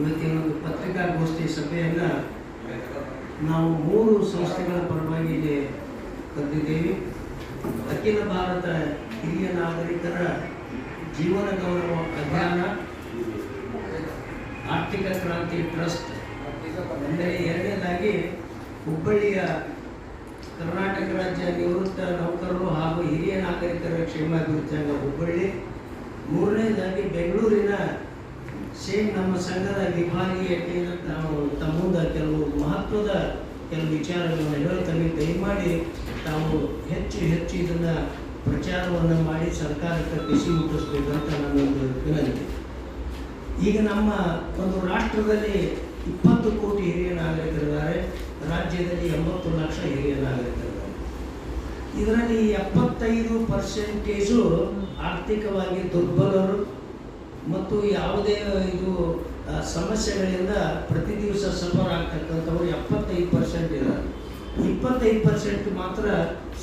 ಇವತ್ತಿನ ಒಂದು ಪತ್ರಿಕಾಗೋಷ್ಠಿ ಸಭೆಯನ್ನು ನಾವು ಮೂರು ಸಂಸ್ಥೆಗಳ ಪರವಾಗಿ ಇಲ್ಲಿ ಕರೆದಿದ್ದೇವೆ. ಅಖಿಲ ಭಾರತ ಹಿರಿಯ ನಾಗರಿಕರ ಜೀವನ ಗೌರವ ಅಭಿಯಾನ, ಆರ್ಥಿಕ ಕ್ರಾಂತಿ ಟ್ರಸ್ಟ್, ಅಂದರೆ ಎರಡನೇದಾಗಿ ಹುಬ್ಬಳ್ಳಿಯ ಕರ್ನಾಟಕ ರಾಜ್ಯ ನಿವೃತ್ತ ನೌಕರರು ಹಾಗೂ ಹಿರಿಯ ನಾಗರಿಕರ ಕ್ಷೇಮಾಭಿವೃದ್ಧಿ ಸಂಘ ಹುಬ್ಬಳ್ಳಿ. ಮೂರನೇದಾಗಿ ಬೆಂಗಳೂರಿನ ಸೇಮ್ ನಮ್ಮ ಸಂಘದ ವಿಭಾಗೀಯ ತಾವು ತಮ್ಮ ಮುಂದೆ ಕೆಲವು ಮಹತ್ವದ ಕೆಲವು ವಿಚಾರಗಳನ್ನು ಹೇಳ್ತೇವೆ ದಯಮಾಡಿ ತಾವು ಹೆಚ್ಚು ಹೆಚ್ಚು ಇದನ್ನು ಪ್ರಚಾರವನ್ನು ಮಾಡಿ ಸರ್ಕಾರಕ್ಕೆ ಬಿಸಿ ಮುಟ್ಟಿಸ್ಬೇಕಂತ ನನ್ನೊಂದು ವಿನಂತಿ. ಈಗ ನಮ್ಮ ಒಂದು ರಾಷ್ಟ್ರದಲ್ಲಿ ಇಪ್ಪತ್ತು ಕೋಟಿ ಹಿರಿಯ ನಾಗರಿಕರಿದ್ದಾರೆ, ರಾಜ್ಯದಲ್ಲಿ ಎಂಬತ್ತು ಲಕ್ಷ ಹಿರಿಯ ನಾಗರಿಕರಿದ್ದಾರೆ. ಇದರಲ್ಲಿ ಎಪ್ಪತ್ತೈದು ಪರ್ಸೆಂಟೇಜು ಆರ್ಥಿಕವಾಗಿ ದುರ್ಬಲರು ಮತ್ತು ಯಾವುದೇ ಇದು ಸಮಸ್ಯೆಗಳಿಂದ ಪ್ರತಿ ದಿವಸ ಸಫರ್ ಆಗ್ತಕ್ಕಂಥವ್ರು ಎಪ್ಪತ್ತೈದು ಪರ್ಸೆಂಟ್ ಇದ್ದಾರೆ. ಇಪ್ಪತ್ತೈದು ಪರ್ಸೆಂಟ್ ಮಾತ್ರ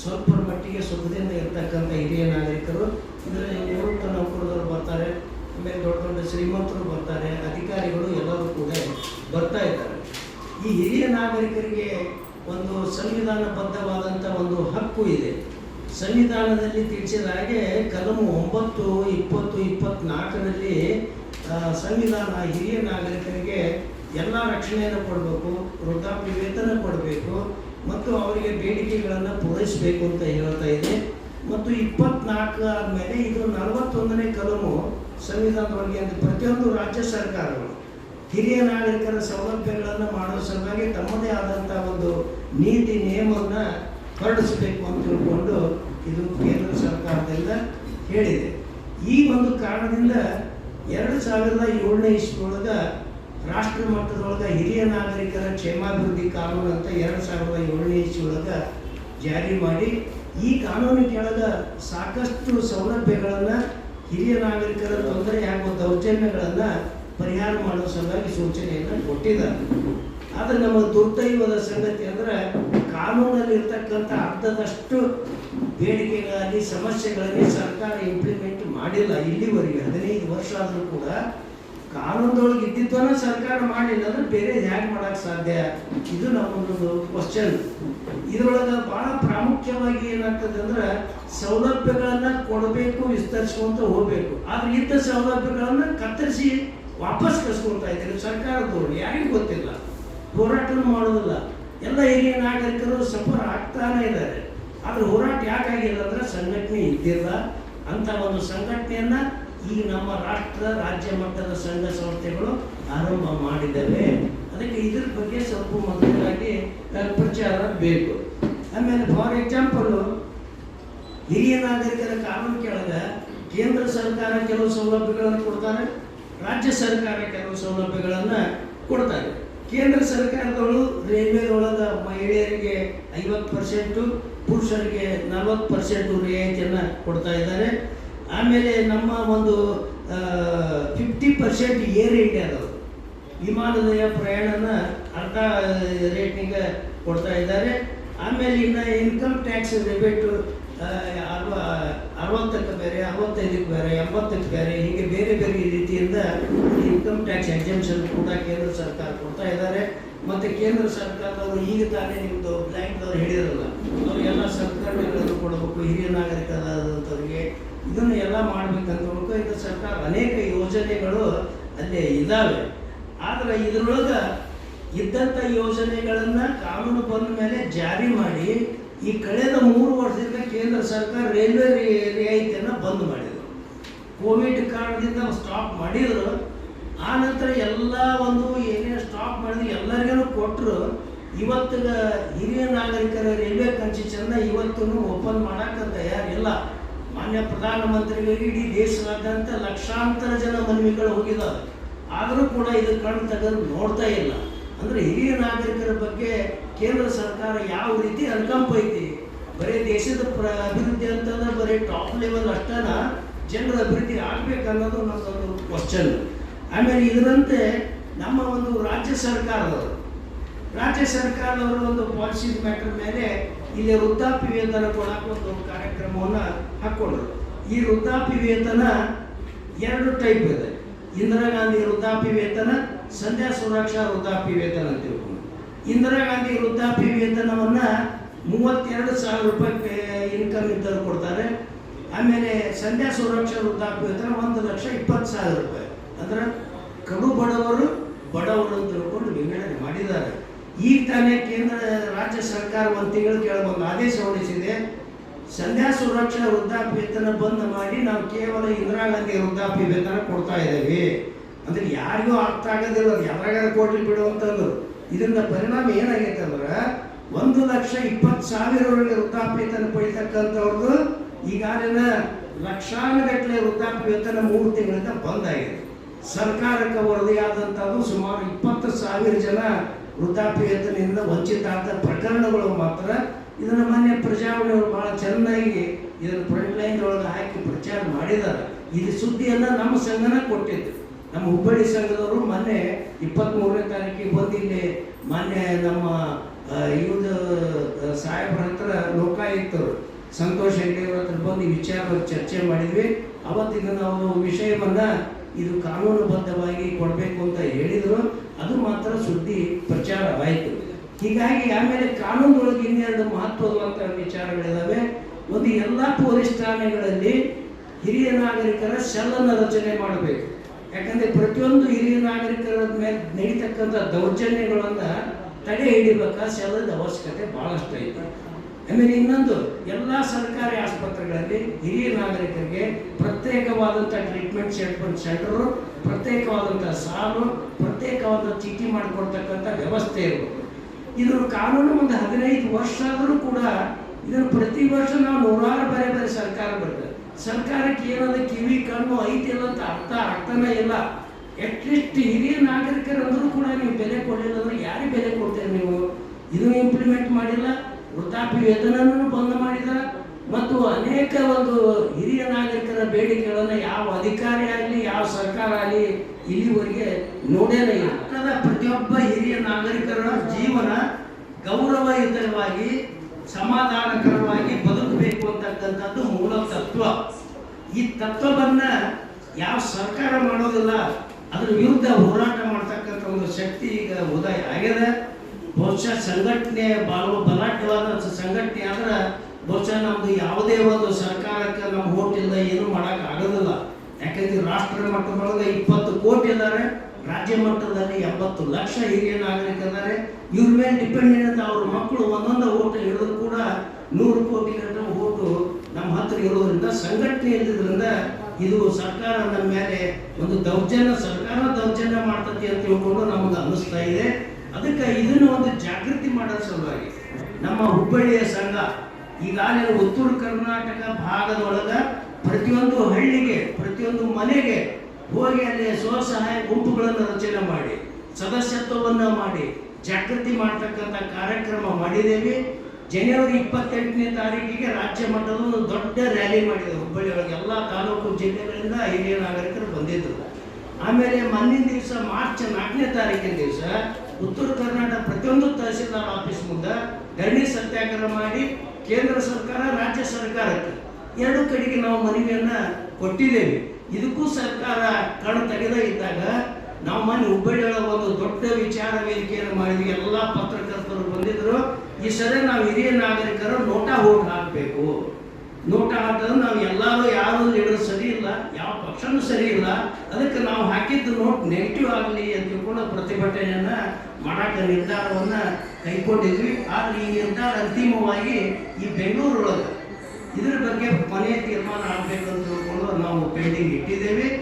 ಸ್ವಲ್ಪ ಮಟ್ಟಿಗೆ ಸುಖದಿಂದ ಇರ್ತಕ್ಕಂಥ ಹಿರಿಯ ನಾಗರಿಕರು. ಇದರಲ್ಲಿ ನಿವೃತ್ತ ನೌಕರರು ಬರ್ತಾರೆ, ಆಮೇಲೆ ದೊಡ್ಡ ದೊಡ್ಡ ಶ್ರೀಮಂತರು ಬರ್ತಾರೆ, ಅಧಿಕಾರಿಗಳು ಎಲ್ಲರೂ ಕೂಡ ಬರ್ತಾ ಇದ್ದಾರೆ. ಈ ಹಿರಿಯ ನಾಗರಿಕರಿಗೆ ಒಂದು ಸಂವಿಧಾನಬದ್ಧವಾದಂಥ ಒಂದು ಹಕ್ಕು ಇದೆ. ಸಂವಿಧಾನದಲ್ಲಿ ತಿಳಿಸಿದ ಹಾಗೆ ಕಲಮು ಒಂಬತ್ತು, ಇಪ್ಪತ್ತು, ಇಪ್ಪತ್ನಾಲ್ಕರಲ್ಲಿ ಸಂವಿಧಾನ ಹಿರಿಯ ನಾಗರಿಕರಿಗೆ ಎಲ್ಲ ರಕ್ಷಣೆಯನ್ನು ಕೊಡಬೇಕು ವೃದ್ಧಾಪ್ಯ ವೇತನ ಕೊಡಬೇಕು, ಮತ್ತು ಅವರಿಗೆ ಬೇಡಿಕೆಗಳನ್ನು ಪೂರೈಸಬೇಕು ಅಂತ ಹೇಳ್ತಾ ಇದೆ. ಮತ್ತು ಇಪ್ಪತ್ನಾಲ್ಕು ಆದಮೇಲೆ ಇದು ನಲವತ್ತೊಂದನೇ ಕಲಮು ಸಂವಿಧಾನದೊಳಗೆ ಅಂತ ಪ್ರತಿಯೊಂದು ರಾಜ್ಯ ಸರ್ಕಾರಗಳು. ಹಿರಿಯ ನಾಗರಿಕರ ಸೌಲಭ್ಯಗಳನ್ನು ಮಾಡೋ ಸಲುವಾಗಿ ತಮ್ಮದೇ ಆದಂಥ ಒಂದು ನೀತಿ, ನಿಯಮವನ್ನು ಹೊರಡಿಸಬೇಕು ಅಂತ ತಿಳ್ಕೊಂಡು ಇದು ಕೇಂದ್ರ ಸರ್ಕಾರದಿಂದ ಹೇಳಿದೆ. ಈ ಒಂದು ಕಾರಣದಿಂದ ಎರಡು ಸಾವಿರದ ಏಳನೇ ಇಸ್ವಿಯೊಳಗೆ ರಾಷ್ಟ್ರ ಮಟ್ಟದೊಳಗೆ ಹಿರಿಯ ನಾಗರಿಕರ ಕ್ಷೇಮಾಭಿವೃದ್ಧಿ ಕಾನೂನು ಅಂತ ಎರಡು ಸಾವಿರದ ಏಳನೇ ಇಸ್ವಿಯೊಳಗೆ ಜಾರಿ ಮಾಡಿ, ಈ ಕಾನೂನು ಕೆಳಗೆ ಸಾಕಷ್ಟು ಸೌಲಭ್ಯಗಳನ್ನು ಹಿರಿಯ ನಾಗರಿಕರ ತೊಂದರೆ ಹಾಗೂ ದೌರ್ಜನ್ಯಗಳನ್ನು ಪರಿಹಾರ ಮಾಡುವ ಸಲುವಾಗಿ ಸೂಚನೆಯನ್ನು ಕೊಟ್ಟಿದ್ದಾರೆ. ಆದರೆ ನಮ್ಮ ದುರ್ದೈವದ ಸಂಗತಿ ಅಂದರೆ ಕಾನೂನಲ್ಲಿ ಇರ್ತಕ್ಕಂಥ ಅರ್ಧದಷ್ಟು ಬೇಡಿಕೆಗಳಲ್ಲಿ ಸಮಸ್ಯೆಗಳಲ್ಲಿ ಸರ್ಕಾರ ಇಂಪ್ಲಿಮೆಂಟ್ ಮಾಡಿಲ್ಲ. ಇಲ್ಲಿವರೆಗೆ ಹದಿನೈದು ವರ್ಷ ಆದರೂ ಕೂಡ ಕಾನೂನದೊಳಗೆ ಇದ್ದಿದ್ದನ್ನ ಸರ್ಕಾರ ಮಾಡಿಲ್ಲ ಅಂದ್ರೆ ಬೇರೆ ಹೇಗೆ ಮಾಡೋಕ್ಕೆ ಸಾಧ್ಯ? ಇದು ನಮ್ಮೊಂದು ಕ್ವಶನ್ ಇದರೊಳಗೆ ಭಾಳ ಪ್ರಾಮುಖ್ಯವಾಗಿ ಏನಾಗ್ತದೆ ಅಂದ್ರೆ ಸೌಲಭ್ಯಗಳನ್ನ ಕೊಡಬೇಕು, ವಿಸ್ತರಿಸ್ಕೊಂತ ಹೋಗಬೇಕು. ಆದ್ರೆ ಇದ್ದ ಸೌಲಭ್ಯಗಳನ್ನ ಕತ್ತರಿಸಿ ವಾಪಸ್ ಕಳ್ಸ್ಕೊಳ್ತಾ ಇದ್ದಾರೆ ಸರ್ಕಾರದವರು. ಯಾರಿಗೂ ಗೊತ್ತಿಲ್ಲ. ಹೋರಾಟನೂ ಮಾಡೋದಿಲ್ಲ. ಎಲ್ಲ ಹಿರಿಯ ನಾಗರಿಕರು ಸಫರ್ ಆಗ್ತಾನೆ ಇದ್ದಾರೆ. ಆದ್ರೆ ಹೋರಾಟ ಯಾಕಾಗಿಲ್ಲ ಅಂದ್ರೆ ಸಂಘಟನೆ ಇದ್ದಿಲ್ಲ ಅಂತ ಒಂದು ಸಂಘಟನೆಯನ್ನ ಈ ನಮ್ಮ ರಾಷ್ಟ್ರ, ರಾಜ್ಯ ಮಟ್ಟದ ಸಂಘ ಸಂಸ್ಥೆಗಳು ಆರಂಭ ಮಾಡಿದ್ದಾವೆ. ಅದಕ್ಕೆ ಇದ್ರ ಬಗ್ಗೆ ಸ್ವಲ್ಪ ಮೊದಲಾಗಿ ಪ್ರಚಾರ ಬೇಕು. ಆಮೇಲೆ ಫಾರ್ ಎಕ್ಸಾಂಪಲ್, ಹಿರಿಯ ನಾಗರಿಕರ ಕಾನೂನು ಕೆಳಗೆ ಕೇಂದ್ರ ಸರ್ಕಾರ ಕೆಲವು ಸೌಲಭ್ಯಗಳನ್ನು ಕೊಡ್ತಾರೆ, ರಾಜ್ಯ ಸರ್ಕಾರ ಕೆಲವು ಸೌಲಭ್ಯಗಳನ್ನು ಕೊಡ್ತಾರೆ. ಕೇಂದ್ರ ಸರ್ಕಾರದವರು ರೈಲ್ವೆದೊಳಗ ಮಹಿಳೆಯರಿಗೆ ಐವತ್ತು ಪರ್ಸೆಂಟು, ಪುರುಷರಿಗೆ ನಲವತ್ತು ಪರ್ಸೆಂಟು ರಿಯಾಯಿತಿಯನ್ನು ಕೊಡ್ತಾ ಇದ್ದಾರೆ. ಆಮೇಲೆ ನಮ್ಮ ಒಂದು ಫಿಫ್ಟಿ ಪರ್ಸೆಂಟ್ ಏರ್ ಇಂಡಿಯಾದವರು ವಿಮಾನದ ಪ್ರಯಾಣನ ಅರ್ಧ ರೇಟ್ನಿಗೆ ಕೊಡ್ತಾ ಇದ್ದಾರೆ. ಆಮೇಲೆ ಇನ್ನು ಇನ್ಕಮ್ ಟ್ಯಾಕ್ಸ್ ರಿಬೇಟು ಅರವತ್ತಕ್ಕೆ ಬೇರೆ, ಅರವತ್ತೈದಕ್ಕೆ ಬೇರೆ, ಎಂಬತ್ತಕ್ಕೆ ಬೇರೆ, ಹೀಗೆ ಬೇರೆ ಬೇರೆ ರೀತಿಯಿಂದ ಇನ್ಕಮ್ ಟ್ಯಾಕ್ಸ್ ಎಕ್ಸೆಂಪ್ಷನ್ ಕೂಡ ಕೇಂದ್ರ ಸರ್ಕಾರ ಕೊಡ್ತಾ ಇದ್ದಾರೆ. ಮತ್ತು ಕೇಂದ್ರ ಸರ್ಕಾರದವರು ಈಗ ತಾನೇ ನಿಮ್ಮದು ಬ್ಯಾಂಕ್ದವ್ರು ಹೇಳಿರಲ್ಲ ಅವರಿಗೆಲ್ಲ ಸರ್ಕಾರಗಳನ್ನು ಕೊಡಬೇಕು, ಹಿರಿಯ ನಾಗರಿಕರಾದಂಥವ್ರಿಗೆ. ಇದನ್ನು ಎಲ್ಲ ಮಾಡ್ಬೇಕಂತ ಇದು ಸರ್ಕಾರ ಅನೇಕ ಯೋಜನೆಗಳು ಅಲ್ಲೇ ಇದ್ದಾವೆ ಆದರೆ ಇದರೊಳಗೆ ಇದ್ದಂಥ ಯೋಜನೆಗಳನ್ನು ಕಾನೂನು ಬಂದ ಮೇಲೆ ಜಾರಿ ಮಾಡಿ ಈ ಕಳೆದ ಮೂರು ವರ್ಷದಿಂದ ಕೇಂದ್ರ ಸರ್ಕಾರ ರೈಲ್ವೆ ರಿಯಾಯಿತಿಯನ್ನು ಬಂದ್ ಮಾಡಿದರು. ಕೋವಿಡ್ ಕಾರಣದಿಂದ ಸ್ಟಾಪ್ ಮಾಡಿದರು. ಆ ನಂತರ ಎಲ್ಲ ಒಂದು ಏನೇನು ಸ್ಟಾಪ್ ಮಾಡಿದ್ರು ಎಲ್ಲರಿಗೂ ಕೊಟ್ಟರು ಇವತ್ತಿನ ಹಿರಿಯ ನಾಗರಿಕರ ರೈಲ್ವೆ ಕನ್ಸೆಷನ್ನ ಇವತ್ತು ಓಪನ್ ಮಾಡೋಕ್ಕೆ ತಯಾರಿಲ್ಲ ಮಾನ್ಯ ಪ್ರಧಾನಮಂತ್ರಿಗಳಿಗೆ ಇಡೀ ದೇಶದಾದ್ಯಂತ ಲಕ್ಷಾಂತರ ಜನ ಮನವಿಗಳು ಹೋಗಿದ್ದಾವೆ ಆದರೂ ಕೂಡ ಇದು ಕಣ್ಣು ತೆಗೆದು ನೋಡ್ತಾ ಇಲ್ಲ. ಅಂದರೆ ಹಿರಿಯ ನಾಗರಿಕರ ಬಗ್ಗೆ ಕೇಂದ್ರ ಸರ್ಕಾರ ಯಾವ ರೀತಿ ಅನುಕಂಪ ಐತಿ? ಬರೀ ದೇಶದ ಪ್ರ ಅಭಿವೃದ್ಧಿ ಅಂತಂದ್ರೆ ಬರೀ ಟಾಪ್ ಲೆವೆಲ್ ಅಷ್ಟನ ಜನರ ಅಭಿವೃದ್ಧಿ ಆಗಬೇಕನ್ನೋದು ನಮ್ಮದೊಂದು ಕ್ವಶನ್ ಆಮೇಲೆ ಇದರಂತೆ ನಮ್ಮ ಒಂದು ರಾಜ್ಯ ಸರ್ಕಾರದವರು. ರಾಜ್ಯ ಸರ್ಕಾರದವರು ಒಂದು ಪಾಲಿಸಿ ಮ್ಯಾಟರ್ ಮೇಲೆ ಇಲ್ಲಿ ವೃದ್ಧಾಪ್ಯ ವೇತನ ಕೊಡೋಕೆ ಒಂದು ಕಾರ್ಯಕ್ರಮವನ್ನು ಹಾಕ್ಕೊಂಡ್ರು. ಈ ವೃದ್ಧಾಪ್ಯ ವೇತನ ಎರಡು ಟೈಪ್ ಇದೆ. ಇಂದಿರಾ ಗಾಂಧಿ ವೃದ್ಧಾಪ್ಯ ವೇತನ ಸಂಧ್ಯಾ ಸುರಕ್ಷಾ ವೃದ್ಧಾಪ್ಯ ವೇತನ ಅಂತ ತಿಳ್ಕೊಂಡು ಇಂದಿರಾ ಗಾಂಧಿ ವೃದ್ಧಾಪ್ಯ ವೇತನವನ್ನು ಮೂವತ್ತೆರಡು ಸಾವಿರ ರೂಪಾಯಿ ಇನ್ಕಮ್ ಇದ್ದವರು ಕೊಡ್ತಾರೆ. ಆಮೇಲೆ ಸಂಧ್ಯಾ ಸುರಕ್ಷಾ ವೃದ್ಧಾಪ್ಯ ವೇತನ ಒಂದು ಲಕ್ಷ ಇಪ್ಪತ್ತು ಸಾವಿರ ರೂಪಾಯಿ. ಅಂದ್ರೆ ಕಡು ಬಡವರು ಬಡವರು ಅಂತ ತಿಳ್ಕೊಂಡು ವಿಂಗಡಣೆ ಮಾಡಿದ್ದಾರೆ. ಈಗ ತಾನೇ ಕೇಂದ್ರ, ರಾಜ್ಯ ಸರ್ಕಾರ ಒಂದು ತಿಂಗಳು ಕೇಳಬಂದು, ಆದೇಶ ಹೊರಡಿಸಿದೆ. ಸಂಧ್ಯಾ ಸುರಕ್ಷಾ ವೃದ್ಧಾಪ್ಯ ವೇತನ ಬಂದ್ ಮಾಡಿ ನಾವು ಕೇವಲ ಇಂದಿರಾ ಗಾಂಧಿ ವೃದ್ಧಾಪ್ಯ ವೇತನ ಕೊಡ್ತಾ ಇದ್ದೇವೆ. ಅಂದ್ರೆ ಯಾರಿಗೂ ಅರ್ಥ ಆಗೋದಿಲ್ಲ ಯಾವಾಗ ಕೊಡ್ಲಿ ಬಿಡು ಇದರಿಂದ ಪರಿಣಾಮ ಏನಾಗೈತೆ ಅಂದ್ರೆ, ಒಂದು ಲಕ್ಷ ಇಪ್ಪತ್ತು ಸಾವಿರವರೆಗೆ ವೃದ್ಧಾಪ್ಯತನ ಪಡಿತಕ್ಕಂಥವ್ರದ್ದು ಈಗಾಗಲೇ ಲಕ್ಷಾನುಗಟ್ಟಲೆ ವೃದ್ಧಾಪ್ಯ ವೇತನ ಮೂರು ತಿಂಗಳಿಂದ ಬಂದಾಗಿದೆ ಸರ್ಕಾರಕ್ಕೆ ವರದಿಯಾದಂಥದ್ದು ಸುಮಾರು ಇಪ್ಪತ್ತು ಸಾವಿರ ಜನ ವೃದ್ಧಾಪ್ಯ ವೇತನದಿಂದ ವಂಚಿತ ಆದ ಪ್ರಕರಣಗಳು ಮಾತ್ರ ಇದನ್ನು ಮೊನ್ನೆ ಪ್ರಜಾವಣೆಯವರು ಬಹಳ ಚೆನ್ನಾಗಿ ಇದನ್ನು ಫ್ರಂಟ್ ಲೈನ್ ಒಳಗೆ ಹಾಕಿ ಪ್ರಚಾರ ಮಾಡಿದ್ದಾರೆ. ಇದು ಸುದ್ದಿಯನ್ನು ನಮ್ಮ ಸಂಘನ ಕೊಟ್ಟಿದ್ದು. ನಮ್ಮ ಹುಬ್ಬಳ್ಳಿ ಸಂಘದವರು ಮೊನ್ನೆ ಇಪ್ಪತ್ತ್ಮೂರನೇ ತಾರೀಕಿಗೆ ಬಂದು ಇಲ್ಲಿ ಮೊನ್ನೆ ನಮ್ಮ ಇವ್ದು ಸಾಹೇಬ್ರ ಹತ್ರ ಲೋಕಾಯುಕ್ತರು ಸಂತೋಷ್ ಹೆಗ್ಡೆ ಅವ್ರ ಹತ್ರ ಬಂದು ಈ ವಿಚಾರವಾಗಿ ಚರ್ಚೆ ಮಾಡಿದ್ವಿ. ಅವತ್ತಿನ ನಾವು ವಿಷಯವನ್ನ ಇದು ಕಾನೂನುಬದ್ಧವಾಗಿ ಕೊಡಬೇಕು ಅಂತ ಹೇಳಿದ್ರು. ಅದು ಮಾತ್ರ ಸುದ್ದಿ ಪ್ರಚಾರವಾಯಿತು. ಹೀಗಾಗಿ ಆಮೇಲೆ ಕಾನೂನೊಳಗೆ ಇನ್ನೆರಡು ಮಹತ್ವದಂತ ವಿಚಾರಗಳಿದಾವೆ. ಒಂದು ಎಲ್ಲ ಪೊಲೀಸ್ ಠಾಣೆಗಳಲ್ಲಿ ಹಿರಿಯ ನಾಗರಿಕರ ಸೆಲ್ಲನ್ನು ರಚನೆ ಮಾಡಬೇಕು. ಯಾಕಂದ್ರೆ ಪ್ರತಿಯೊಂದು ಹಿರಿಯ ನಾಗರಿಕರ ಮೇಲೆ ನಡೀತಕ್ಕಂಥ ದೌರ್ಜನ್ಯಗಳನ್ನ ತಡೆ ಹಿಡಿಬೇಕಾದ ಅವಶ್ಯಕತೆ ಬಹಳಷ್ಟು ಐತೆ. ಆಮೇಲೆ ಇನ್ನೊಂದು, ಎಲ್ಲ ಸರ್ಕಾರಿ ಆಸ್ಪತ್ರೆಗಳಲ್ಲಿ ಹಿರಿಯ ನಾಗರಿಕರಿಗೆ ಪ್ರತ್ಯೇಕವಾದಂಥ ಟ್ರೀಟ್ಮೆಂಟ್ ಸೆಂಟರ್ ಸೆಂಟರು ಪ್ರತ್ಯೇಕವಾದಂಥ ಸಾಲು ಪ್ರತ್ಯೇಕವಾದ ಚೀಟಿ ಮಾಡಿಕೊಡ್ತಕ್ಕಂಥ ವ್ಯವಸ್ಥೆ ಇರಬೇಕು ಇದ್ರ ಕಾನೂನು ಒಂದು ಹದಿನೈದು ವರ್ಷ ಆದರೂ ಕೂಡ ಇದನ್ನು ಪ್ರತಿ ವರ್ಷ ನಾವು ನೂರಾರು ಬೇರೆ ಬೇರೆ ಸರ್ಕಾರ ಬರ್ತದೆ ಸರ್ಕಾರಕ್ಕೆ ಏನದ ಕಿವಿ, ಕಣ್ಣು ಐತಿಲ್ಲ ಅಂತ ಅರ್ಥ ಆಗ್ತಾನೆ ಇಲ್ಲ. ಅಟ್ಲೀಸ್ಟ್ ಹಿರಿಯ ನಾಗರಿಕರಂದರೂ ಕೂಡ ನೀವು ಬೆಲೆ ಕೊಡಲಿಲ್ಲ ಅಂದ್ರೆ ಯಾರಿಗೆ ಬೆಲೆ ಕೊಡ್ತೀರಿ ನೀವು? ಇದನ್ನು ಇಂಪ್ಲಿಮೆಂಟ್ ಮಾಡಿಲ್ಲ. ವೃದ್ಧಾಪ್ಯ ವೇತನವನ್ನು ಬಂದ್ ಮಾಡಿದ. ಮತ್ತು ಅನೇಕ ಒಂದು ಹಿರಿಯ ನಾಗರಿಕರ ಬೇಡಿಕೆಗಳನ್ನು ಯಾವ ಅಧಿಕಾರಿ ಆಗಲಿ, ಯಾವ ಸರ್ಕಾರ ಆಗಲಿ ಇಲ್ಲಿವರೆಗೆ ನೋಡೇನೆ ಇಲ್ಲ. ಪ್ರತಿಯೊಬ್ಬ ಹಿರಿಯ ನಾಗರಿಕರ ಜೀವನ ಗೌರವಯುತವಾಗಿ ಸಮಾಧಾನಕರವಾಗಿ ಬದುಕಬೇಕು ಅಂತಕ್ಕಂಥದ್ದು ಮೂಲ ತತ್ವ. ಈ ತತ್ವವನ್ನ ಯಾವ ಸರ್ಕಾರ ಮಾಡೋದಿಲ್ಲ, ಅದ್ರ ವಿರುದ್ಧ ಹೋರಾಟ ಮಾಡ್ತಕ್ಕಂಥ ಒಂದು ಶಕ್ತಿ ಈಗ ಉದಯ ಆಗ್ಯದ ಬಹುಶಃ ಸಂಘಟನೆ ಬಹಳ ಬಲಾಢ್ಯವಾದ ಸಂಘಟನೆ ಆದ್ರೆ ಬಹುಶಃ ನಮ್ದು ಯಾವುದೇ ಒಂದು ಸರ್ಕಾರಕ್ಕೆ ನಮ್ಮ ಓಟ್ ಇಲ್ಲ, ಏನು ಮಾಡಕ್ ಆಗೋದಿಲ್ಲ. ಯಾಕಂದ್ರೆ ರಾಷ್ಟ್ರ ಮಟ್ಟದೊಳಗೆ ಇಪ್ಪತ್ತು ಕೋಟಿ ಇದ್ದಾರೆ ರಾಜ್ಯ ಮಟ್ಟದಲ್ಲಿ ಎಂಬತ್ತು ಲಕ್ಷ ಹಿರಿಯ ನಾಗರಿಕರಿದ್ದಾರೆ ಇವ್ರ ಮೇಲೆ ಡಿಪೆಂಡೆಂಟ್ ಅವ್ರ ಮಕ್ಕಳು ಒಂದೊಂದು ಓಟ್ ಹಿಡಿದ್ರು ಕೂಡ ನೂರು ಕೋಟಿ ಓಟು ನಮ್ಮ ಹತ್ರ ಇರೋದ್ರಿಂದ ಸಂಘಟನೆ ಇಲ್ಲದ್ರಿಂದ ಇದು ಸರ್ಕಾರ ನಮ್ಮ ಮೇಲೆ ಒಂದು ದೌರ್ಜನ್ಯ, ಸರ್ಕಾರ ದೌರ್ಜನ್ಯ ಮಾಡ್ತತಿ ಅಂತ ತಿಳ್ಕೊಂಡು ನಮಗೆ ಅನ್ನಿಸ್ತಾ ಇದೆ. ಅದಕ್ಕೆ ಇದನ್ನು ಒಂದು ಜಾಗೃತಿ ಮಾಡೋ ಸಲುವಾಗಿ ನಮ್ಮ ಹುಬ್ಬಳ್ಳಿಯ ಸಂಘ ಈಗಾಗಲೇ ಉತ್ತರ ಕರ್ನಾಟಕ ಭಾಗದೊಳಗ ಪ್ರತಿಯೊಂದು ಹಳ್ಳಿಗೆ, ಪ್ರತಿಯೊಂದು ಮನೆಗೆ ಹೋಗಿ ಅಲ್ಲಿ ಸ್ವಸಹಾಯ ಗುಂಪುಗಳನ್ನು ರಚನೆ ಮಾಡಿ, ಸದಸ್ಯತ್ವವನ್ನು ಮಾಡಿ, ಜಾಗೃತಿ ಮಾಡ್ತಕ್ಕಂಥ ಕಾರ್ಯಕ್ರಮ ಮಾಡಿದ್ದೇವೆ. ಜನವರಿ ಇಪ್ಪತ್ತೆಂಟನೇ ತಾರೀಕಿಗೆ ರಾಜ್ಯ ಮಟ್ಟದ ಒಂದು ದೊಡ್ಡ ರ್ಯಾಲಿ ಮಾಡಿದೆ. ಹುಬ್ಬಳ್ಳಿ ಒಳಗೆ ಎಲ್ಲ ತಾಲೂಕು ಜಿಲ್ಲೆಗಳಿಂದ ಹಿರಿಯ ನಾಗರಿಕರು ಬಂದಿದ್ದರು ಆಮೇಲೆ ಮೊನ್ನಿನ ದಿವಸ ಮಾರ್ಚ್ ನಾಲ್ಕನೇ ತಾರೀಕಿನ ದಿವಸ ಉತ್ತರ ಕರ್ನಾಟಕ ಪ್ರತಿಯೊಂದು ತಹಸೀಲ್ದಾರ್ ಆಫೀಸ್ ಮುಂದೆ ಧರಣಿ ಸತ್ಯಾಗ್ರಹ ಮಾಡಿ ಕೇಂದ್ರ ಸರ್ಕಾರ, ರಾಜ್ಯ ಸರ್ಕಾರಕ್ಕೆ ಎರಡು ಕಡೆಗೆ ನಾವು ಮನವಿಯನ್ನು ಕೊಟ್ಟಿದ್ದೇವೆ. ಇದಕ್ಕೂ ಸರ್ಕಾರ ಕಣ್ ತೆಗೆದೇ ಇದ್ದಾಗ ನಾವು ಮೊನ್ನೆ ಒಂದು ದೊಡ್ಡ ವಿಚಾರ ವೇದಿಕೆಯನ್ನು ಮಾಡಿದ್ವಿ. ಎಲ್ಲ ಪತ್ರಕರ್ತರು ಬಂದಿದ್ರು. ಈ ಸರಿ ನಾವು ಹಿರಿಯ ನಾಗರಿಕರು ನೋಟಾ ಹೋಗಿ ಹಾಕಬೇಕು. ನೋಟ ಹಾಕಿದ್ರೆ ನಾವು ಎಲ್ಲರೂ ಯಾರು ಲೀಡರ್ ಸರಿ ಇಲ್ಲ, ಯಾವ ಪಕ್ಷನೂ ಸರಿ ಇಲ್ಲ. ಅದಕ್ಕೆ ನಾವು ಹಾಕಿದ್ದು ನೋಟ್ ನೆಗೆಟಿವ್ ಆಗಲಿ ಅಂತ ತಿಳ್ಕೊಂಡು ಪ್ರತಿಭಟನೆಯನ್ನು ಮಾಡಕ್ಕೆ ನಿರ್ಧಾರವನ್ನು ಕೈಗೊಂಡಿದ್ವಿ. ಆದರೆ ಈ ನಿರ್ಧಾರ ಅಂತಿಮವಾಗಿ ಈ ಬೆಂಗಳೂರೊಳಗೆ ಇದ್ರ ಬಗ್ಗೆ ಕೊನೆಯ ತೀರ್ಮಾನ ಆಗಬೇಕು ಅಂತ ತಿಳ್ಕೊಂಡು ನಾವು ಪೆಂಡಿಂಗ್ ಇಟ್ಟಿದ್ದೇವೆ.